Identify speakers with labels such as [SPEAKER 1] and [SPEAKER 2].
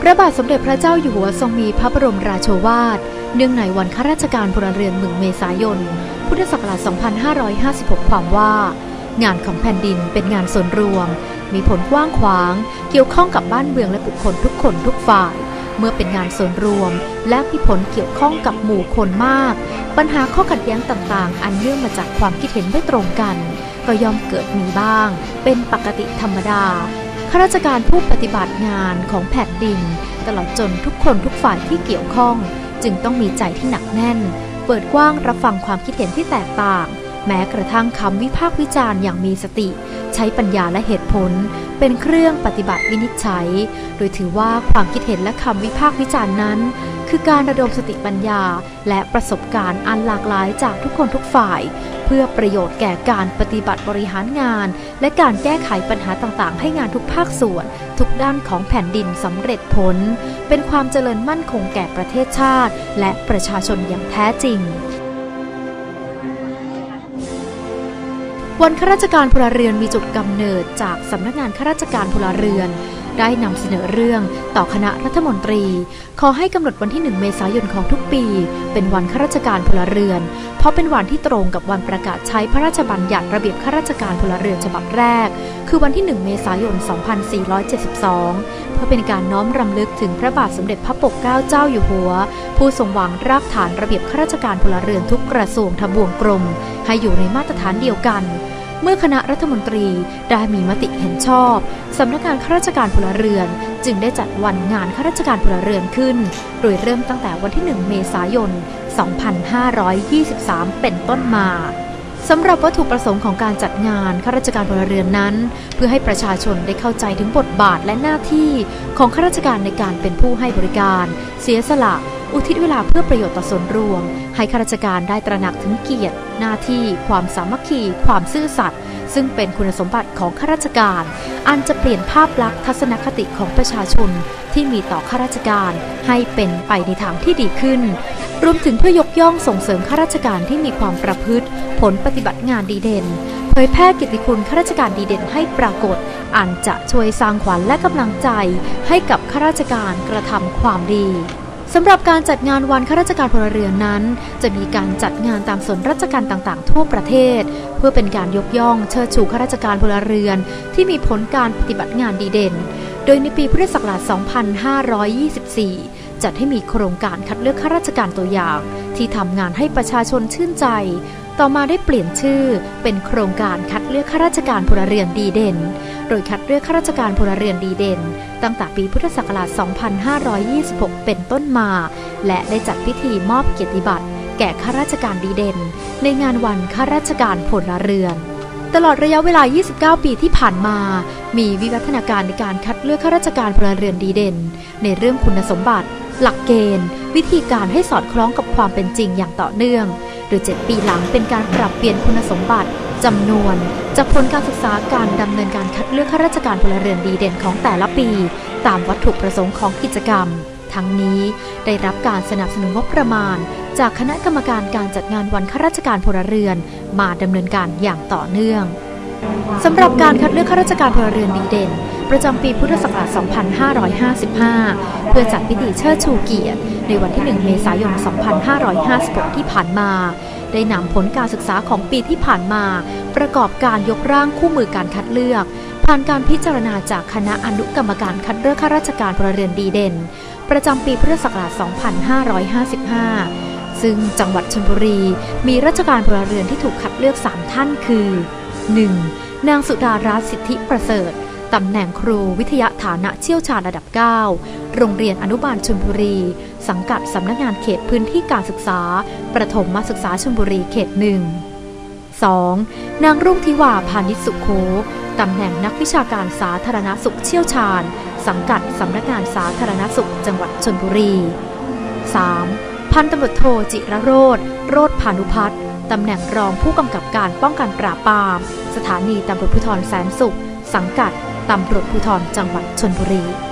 [SPEAKER 1] พระบาทสมเด็จพระเจ้าอยู่หัวทรงมีพระบรมราโชวาท เนื่องในวันข้าราชการพลเรือนหนึ่งเมษายน พุทธศักราช 2556 ความว่า งานของแผ่นดินเป็นงานส่วนรวม มีผลกว้างขวาง เกี่ยวข้องกับบ้านเมืองและบุคคลทุกคนทุกฝ่าย เมื่อเป็นงานส่วนรวม และมีผลเกี่ยวข้องกับหมู่คนมาก ปัญหาข้อขัดแย้งต่างๆ อันเนื่องมาจากความคิดเห็นไม่ตรงกัน ก็ย่อมเกิดมีบ้าง เป็นปกติธรรมดา ข้าราชการผู้ปฏิบัติงานของแผ่นดิน ตลอดจนทุกคนทุกฝ่ายที่เกี่ยวข้อง จึงต้องมีใจที่หนักแน่น เปิดกว้างรับฟังความคิดเห็นที่แตกต่าง แม้กระทั่งคำวิพากษ์วิจารณ์อย่างมีสติ ใช้ปัญญาและเหตุผล เป็นเครื่องปฏิบัติวินิจฉัย โดยถือว่าความคิดเห็นและคำวิพากษ์วิจารณ์นั้น คือการระดมสติปัญญา และประสบการณ์อันหลากหลายจากทุกคนทุกฝ่าย เพื่อประโยชน์แก่การปฏิบัติบริหารงาน และการแก้ไขปัญหาต่างๆ ให้งานทุกภาคส่วน ทุกด้านของแผ่นดินสำเร็จผล เป็นความเจริญมั่นคงแก่ประเทศชาติ และประชาชนอย่างแท้จริงวันข้าราชการพลเรือนมีจุดกำเนิดจากสำนักงานข้าราชการพลเรือนได้นำเสนอเรื่องต่อคณะรัฐมนตรี ขอให้กำหนดวันที่ 1 เมษายนของทุกปี เป็นวันข้าราชการพลเรือน เพราะเป็นวันที่ตรงกับวันประกาศใช้พระราชบัญญัติระเบียบข้าราชการพลเรือนฉบับแรก คือวันที่ 1 เมษายน 2472 เพื่อเป็นการน้อมรำลึกถึงพระบาทสมเด็จพระปกเกล้าเจ้าอยู่หัว ผู้ทรงวางรากฐานระเบียบข้าราชการพลเรือนทุกกระทรวงทบวงกรมให้อยู่ในมาตรฐานเดียวกัน เมื่อคณะรัฐมนตรีได้มีมติเห็นชอบสำนักงานข้าราชการพลเรือน จึงได้จัดวันงานข้าราชการพลเรือนขึ้น โดยเริ่มตั้งแต่วันที่ 1 เมษายน 2523 เป็นต้นมาสำหรับวัตถุประสงค์ของการจัดงานข้าราชการพลเรือนนั้น เพื่อให้ประชาชนได้เข้าใจถึงบทบาทและหน้าที่ของข้าราชการในการเป็นผู้ให้บริการ เสียสละ อุทิศเวลาเพื่อประโยชน์ต่อส่วนรวม ให้ข้าราชการได้ตระหนักถึงเกียรติ หน้าที่ ความสามัคคี ความซื่อสัตย์ซึ่งเป็นคุณสมบัติของข้าราชการ อันจะเปลี่ยนภาพลักษณ์ทัศนคติของประชาชนที่มีต่อข้าราชการให้เป็นไปในทางที่ดีขึ้น รวมถึงเพื่อยกย่องส่งเสริมข้าราชการที่มีความประพฤติ ผลปฏิบัติงานดีเด่นเผยแพร่กิตติคุณข้าราชการดีเด่นให้ปรากฏ อันจะช่วยสร้างขวัญและกำลังใจให้กับข้าราชการกระทำความดี สำหรับการจัดงานวันข้าราชการพลเรือนนั้น จะมีการจัดงานตามส่วนราชการต่างๆ ทั่วประเทศ เพื่อเป็นการยกย่องเชิดชูข้าราชการพลเรือน ที่มีผลการปฏิบัติงานดีเด่น โดยในปีพุทธศักราช 2524 จัดให้มีโครงการคัดเลือกข้าราชการตัวอย่าง ที่ทำงานให้ประชาชนชื่นใจ ต่อมาได้เปลี่ยนชื่อเป็นโครงการคัดเลือกข้าราชการพลเรือนดีเด่น โดยคัดเลือกข้าราชการพลเรือนดีเด่น ตั้งแต่ปีพุทธศักราช 2526 เป็นต้นมา และได้จัดพิธีมอบเกียรติบัตรแก่ข้าราชการดีเด่น ในงานวันข้าราชการพลเรือนตลอดระยะเวลา 29 ปีที่ผ่านมา มีวิวัฒนาการในการคัดเลือกข้าราชการพลเรือนดีเด่น ในเรื่องคุณสมบัติ หลักเกณฑ์ วิธีการให้สอดคล้องกับความเป็นจริงอย่างต่อเนื่องโดย7ปีหลังเป็นการปรับเปลี่ยนคุณสมบัติจำนวน จากผลการศึกษาการดำเนินการคัดเลือกข้าราชการพลเรือนดีเด่นของแต่ละปี ตามวัตถุประสงค์ของกิจกรรม ทั้งนี้ได้รับการสนับสนุนงบประมาณ จากคณะกรรมการการจัดงานวันข้าราชการพลเรือน มาดำเนินการอย่างต่อเนื่องสำหรับการคัดเลือกข้าราชการพลเรือนดีเด่น ประจำปีพุทธศักราช 2555 เพื่อจัดพิธีเชิดชูเกียรติ ในวันที่ 1 เมษายน 2556 ที่ผ่านมา ได้นำผลการศึกษาของปีที่ผ่านมา ประกอบการยกร่างคู่มือการคัดเลือก ผ่านการพิจารณาจากคณะอนุกรรมการคัดเลือกข้าราชการพลเรือนดีเด่น ประจำปีพุทธศักราช 2555ซึ่งจังหวัดชลบุรีมีราชการพลเรือนที่ถูกคัดเลือก 3 ท่านคือ 1. นางสุดารัตน์สิทธิประเสริฐ ตำแหน่งครูวิทยาฐานะเชี่ยวชาญระดับ 9 โรงเรียนอนุบาลชลบุรี สังกัดสำนักงานเขตพื้นที่การศึกษา ประถมมาศึกษาชลบุรีเขตหนึ่ง 2. นางรุ่งทิวาพานิชสุขโขตำแหน่งนักวิชาการสาธารณสุขเชี่ยวชาญ สังกัดสำนักงานสาธารณสุขจังหวัดชลบุรี 3. พันตำรวจโทจิระโรธโรธพานุพัฒน์ตำแหน่งรองผู้กำกับการป้องกันปราบปราม สถานีตำรวจภูธรแสนสุข สังกัดำรวจภูธรจังหวัดชนบุรี